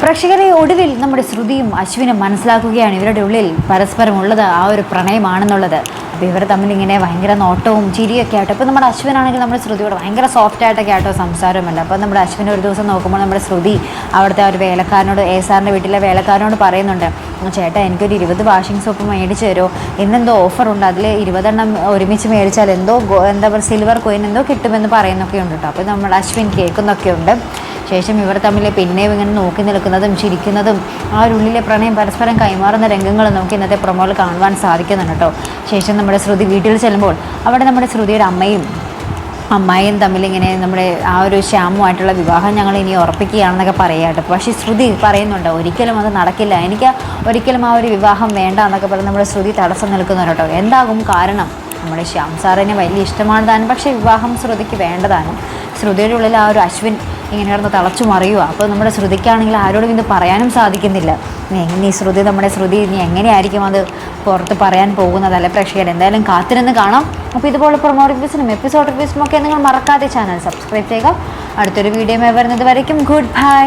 പ്രേക്ഷകരെ ഒടുവിൽ നമ്മുടെ ശ്രുതിയും അശ്വിനും മനസ്സിലാക്കുകയാണ്. ഇവരുടെ ഉള്ളിൽ പരസ്പരം ഉള്ളത് ആ ഒരു പ്രണയമാണെന്നുള്ളത്. അപ്പോൾ ഇവർ തമ്മിൽ ഇങ്ങനെ ഭയങ്കര നോട്ടവും ചിരിയൊക്കെ ആയിട്ട്. ഇപ്പോൾ നമ്മുടെ അശ്വിനാണെങ്കിൽ നമ്മുടെ ശ്രുതിയോട് ഭയങ്കര സോഫ്റ്റ് ആയിട്ടൊക്കെ ആയിട്ടോ സംസാരമല്ല? അപ്പോൾ നമ്മുടെ അശ്വിനെ ഒരു ദിവസം നോക്കുമ്പോൾ നമ്മുടെ ശ്രുതി അവിടുത്തെ ഒരു വേലക്കാരനോട് എ സാറിന്റെ വീട്ടിലെ വേലക്കാരനോട് പറയുന്നുണ്ട് ചേട്ടാ എനിക്കൊരു ഇരുപത് വാഷിംഗ് സോപ്പ് മേടിച്ച് തരുമോ? ഇന്നെന്തോ ഓഫറുണ്ട് അതിൽ ഇരുപതെണ്ണം ഒരുമിച്ച് മേടിച്ചാൽ എന്തോ എന്താ പറയുക സിൽവർ കോയിൻ എന്തോ കിട്ടുമെന്ന് പറയുന്നൊക്കെ ഉണ്ട് കേട്ടോ അപ്പോൾ നമ്മുടെ അശ്വിൻ കേൾക്കുന്നൊക്കെ ഉണ്ട് ശേഷം ഇവർ തമ്മിൽ പിന്നെയും ഇങ്ങനെ നോക്കി നിൽക്കുന്നതും ചിരിക്കുന്നതും ആ ഉള്ളിലെ പ്രണയം പരസ്പരം കൈമാറുന്ന രംഗങ്ങൾ നമുക്ക് ഇന്നത്തെ പ്രൊമോയിൽ കാണുവാൻ സാധിക്കുന്നുണ്ട് കേട്ടോ. ശേഷം നമ്മുടെ ശ്രുതി വീട്ടിൽ ചെല്ലുമ്പോൾ അവിടെ നമ്മുടെ ശ്രുതിയുടെ അമ്മയും അമ്മായിയും തമ്മിൽ ഇങ്ങനെ നമ്മുടെ ആ ഒരു ശ്യാമുമായിട്ടുള്ള വിവാഹം ഞങ്ങൾ ഇനി ഉറപ്പിക്കുകയാണെന്നൊക്കെ പറയാട്ടോ പക്ഷേ ശ്രുതി പറയുന്നുണ്ട് ഒരിക്കലും അത് നടക്കില്ല. എനിക്ക് ഒരിക്കലും ആ ഒരു വിവാഹം വേണ്ട എന്നൊക്കെ പറഞ്ഞ് നമ്മുടെ ശ്രുതി തടസ്സം നിൽക്കുന്നുണ്ട് കേട്ടോ. എന്താകും കാരണം? നമ്മുടെ ശ്യാം സാറിന് വലിയ ഇഷ്ടമാണ് താനും. പക്ഷേ വിവാഹം ശ്രുതിക്ക് വേണ്ടതാണ്. ശ്രുതിയുടെ ഉള്ളിൽ ആ ഒരു അശ്വിൻ ഇങ്ങനെ കിടന്ന് തളച്ചു മറിയുക. അപ്പോൾ നമ്മുടെ ശ്രുതിക്കാണെങ്കിൽ ആരോടും ഇത് പറയാനും സാധിക്കുന്നില്ല. ഈ ശ്രുതി നമ്മുടെ ശ്രുതി ഇനി എങ്ങനെയായിരിക്കും അത് പുറത്ത് പറയാൻ പോകുന്നത്? അല്ലെ പ്രേക്ഷകർ എന്തായാലും കാത്തിരുന്ന് കാണാം. അപ്പോൾ ഇതുപോലെ പ്രൊമോ റിവ്യൂസിനും എപ്പിസോഡ് റിവ്യൂസിനും ഒക്കെ നിങ്ങൾ മറക്കാതെ ചാനൽ സബ്സ്ക്രൈബ് ചെയ്യുക. അടുത്തൊരു വീഡിയോ വരുന്നത് വരയ്ക്കും. Good bye.